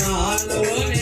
నాలో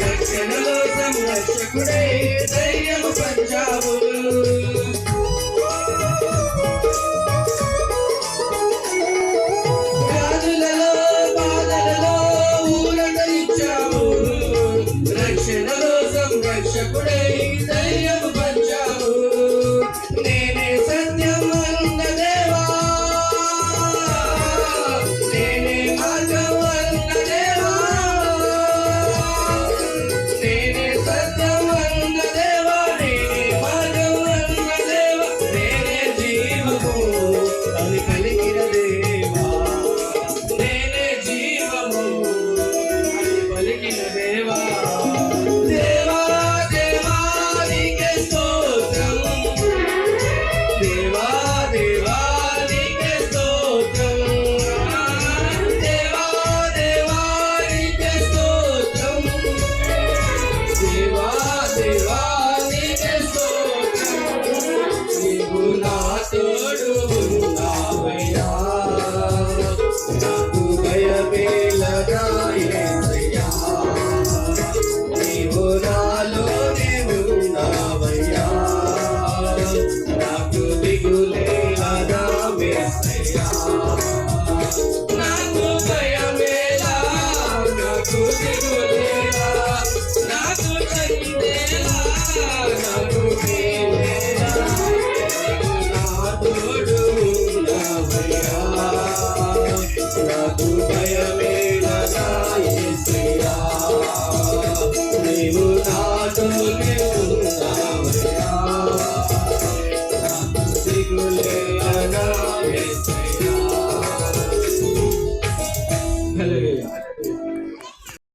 రక్షణలో సంరక్షకుడై ధైర్యము పంచావు. Deva Hallelujah.